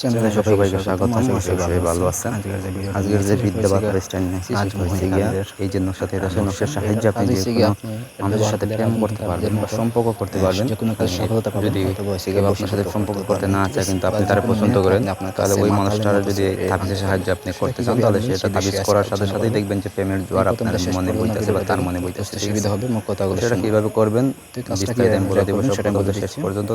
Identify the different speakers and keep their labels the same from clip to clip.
Speaker 1: চ্যানেলে সবাইকে স্বাগত আশা করি সবাই ভালো আছেন। আজকের যে বিদ্যা বা স্ট্যান্ড নিয়ে আজ হয়েছে গিয়া এই যে নকশা থেকে আসে নকশার সাহায্যে আপনি যে কোনো মানুষের সাথে প্রেম করতে পারবেন বা সম্পর্ক করতে পারবেন।
Speaker 2: যে কোনো কাজ সফলতা পাবেন
Speaker 1: যদি
Speaker 2: হয়তো বা হয়েছে
Speaker 1: কেউ আপনার সাথে সম্পর্ক করতে না চায় কিন্তু আপনি তারা পছন্দ করেন তাহলে ওই মানুষটার যদি তাবিজের সাহায্যে আপনি করতে চান তাহলে সেটা তাবিজ করার সাথে সাথেই দেখবেন যে প্রেমের জোয়ার আপনার মনে বইতেছে বা তার মনে বইতেছে
Speaker 2: সুবিধা হবে
Speaker 1: সেটা কীভাবে করবেন বিস্তারিত আমি বলে দেবো সেটা শেষ পর্যন্ত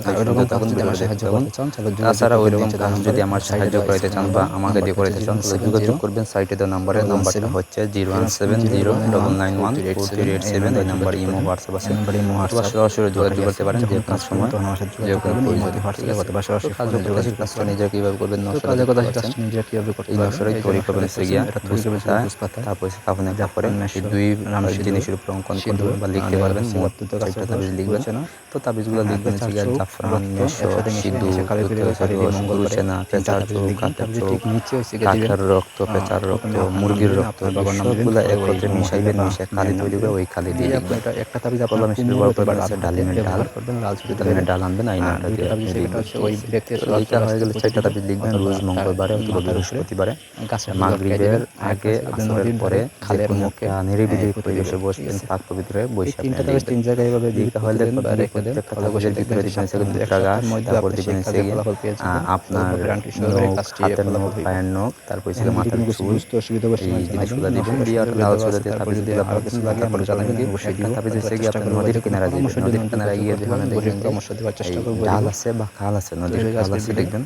Speaker 1: তাছাড়া ওইরকম কাজ যদি আমার সাহায্য করাইতে চান বা আমাকে দিয়ে করাইতে চান তাহলে
Speaker 2: 070
Speaker 1: যোগাযোগ করবেন সাইটে দেওয়া নাম্বারে নাম্বারটা হচ্ছে zero one seven zero double nine one four three eight seven এই নাম্বার ইমো হোয়াটসঅ্যাপ আছে
Speaker 2: নাম্বারে ইমো, হোয়াটসঅ্যাপ
Speaker 1: সরাসরি যোগাযোগ করতে পারেন যে কোনো
Speaker 2: কাজ
Speaker 1: সময়
Speaker 2: আমার সাথে যোগাযোগ ইমোতে, হোয়াটসঅ্যাপে অথবা সরাসরি যোগাযোগ
Speaker 1: কাজটা কীভাবে করবেন নকশা
Speaker 2: কথা কাজটা নিজেরা কীভাবে করতে
Speaker 1: এই
Speaker 2: পারবেন,
Speaker 1: নকশাটাই তৈরি করবেন বুঝপাতা
Speaker 2: বুঝপাতা।
Speaker 1: তারপর তারপরে দুই জিনিসের উপর অঙ্কন করবেন বা লিখতে পারবেন
Speaker 2: সিঁদুর
Speaker 1: মোট
Speaker 2: তো কাছে
Speaker 1: চারটা তাবিজ লিখবেন
Speaker 2: না?
Speaker 1: তো তাবিজগুলো
Speaker 2: হ্যাঁ,
Speaker 1: লিখবেন সেগিয়া
Speaker 2: চোখ,
Speaker 1: জাফরান
Speaker 2: রক্ত,
Speaker 1: মেশো
Speaker 2: একসাথে মিশিয়ে
Speaker 1: সিঁদুর
Speaker 2: নিচে কালি করে
Speaker 1: দুধ
Speaker 2: কালি দিয়ে
Speaker 1: রস,
Speaker 2: মঙ্গল তিনটা
Speaker 1: পেঁচার কাকের। কাকের রক্ত পেঁচার রক্ত মুরগির রক্ত সবগুলো একত্রে মিশাইবেন মিশে কালি তৈরি করে ওই কালি দিয়ে
Speaker 2: একটা তাবিজ
Speaker 1: কলম হিসেবে আছে ডালিমের ডাল ডালিমের ডাল আনবেন
Speaker 2: ওই
Speaker 1: হয়ে গেলে ছয়টা তাবিজ লিখবেন রোজ মঙ্গলবারে অথবা বৃহস্পতিবারে মাগরিবের আগে আসরের পরে
Speaker 2: খালের মুখে,
Speaker 1: নিরিবিলি
Speaker 2: হ্যাঁ,
Speaker 1: পরিবেশে বসবেন। পাক পবিত্র হয়ে বসে
Speaker 2: তিনটা তাবিজ তিন। জায়গায় এভাবে
Speaker 1: হলে
Speaker 2: দিবেন বা রেখে দেন,
Speaker 1: প্রত্যেকটা তাবিজের ভিতরে দিবেন সেগুলো
Speaker 2: এক
Speaker 1: গাছ তারপর দিবেন আপনার
Speaker 2: তারপর সহকারে কাজটি ফলাফল
Speaker 1: পায়ের নখ তারপর ছিল মাথার চুল।
Speaker 2: অসুবিধা হচ্ছে
Speaker 1: এই জিনিসগুলো দিবেন দিয়ে
Speaker 2: সুবিধা
Speaker 1: লাল
Speaker 2: আছে,
Speaker 1: দিয়ে
Speaker 2: তারপর যদি
Speaker 1: দিলে
Speaker 2: কিছু লাগে আমরা জানাবেন, অবশ্যই
Speaker 1: একটা
Speaker 2: দিব।
Speaker 1: হচ্ছে গিয়ে আপনার নদীর কিনারা
Speaker 2: পরামর্শ
Speaker 1: দিবেন
Speaker 2: দিবেন,
Speaker 1: নদীর কিনারা গিয়ে যেখানে দেখবেন
Speaker 2: পরামর্শ দেওয়ার চেষ্টা
Speaker 1: এই ডাল আছে বা খাল আছে নদীর খাল আছে দেখবেন।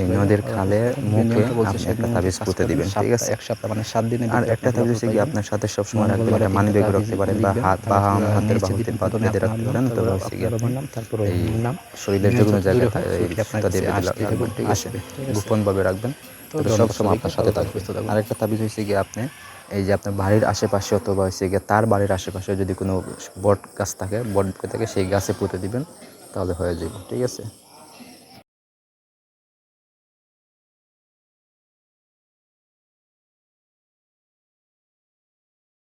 Speaker 1: এই নদীর খালে মুখে আপনি একটা তাবিজ পুঁতে দিবেন ঠিক আছে?
Speaker 2: এক সপ্তাহ মানে সাত
Speaker 1: আর একটা তাবিজ আপনার সাথে সবসময় রাখতে পারেন মানি
Speaker 2: তিনটা
Speaker 1: রাখতে পারেন বা হাত বা হাতের বাহুতে বা বেঁধে রাখতে পারেন হচ্ছে
Speaker 2: তারপর
Speaker 1: এই শরীরের যে কোনো জায়গায়
Speaker 2: আসবে?
Speaker 1: গোপনভাবে রাখবেন।
Speaker 2: সব
Speaker 1: সময় আপনার সাথে থাকবে আরেকটা তাবিজ হয়েছে গিয়ে আপনি এই যে আপনার বাড়ির আশেপাশে অথবা হয়েছে গিয়ে তার বাড়ির আশেপাশে যদি কোনো বট গাছ থাকে বট থাকে সেই গাছে পুঁতে দিবেন তাহলে হয়ে যাবে ঠিক আছে?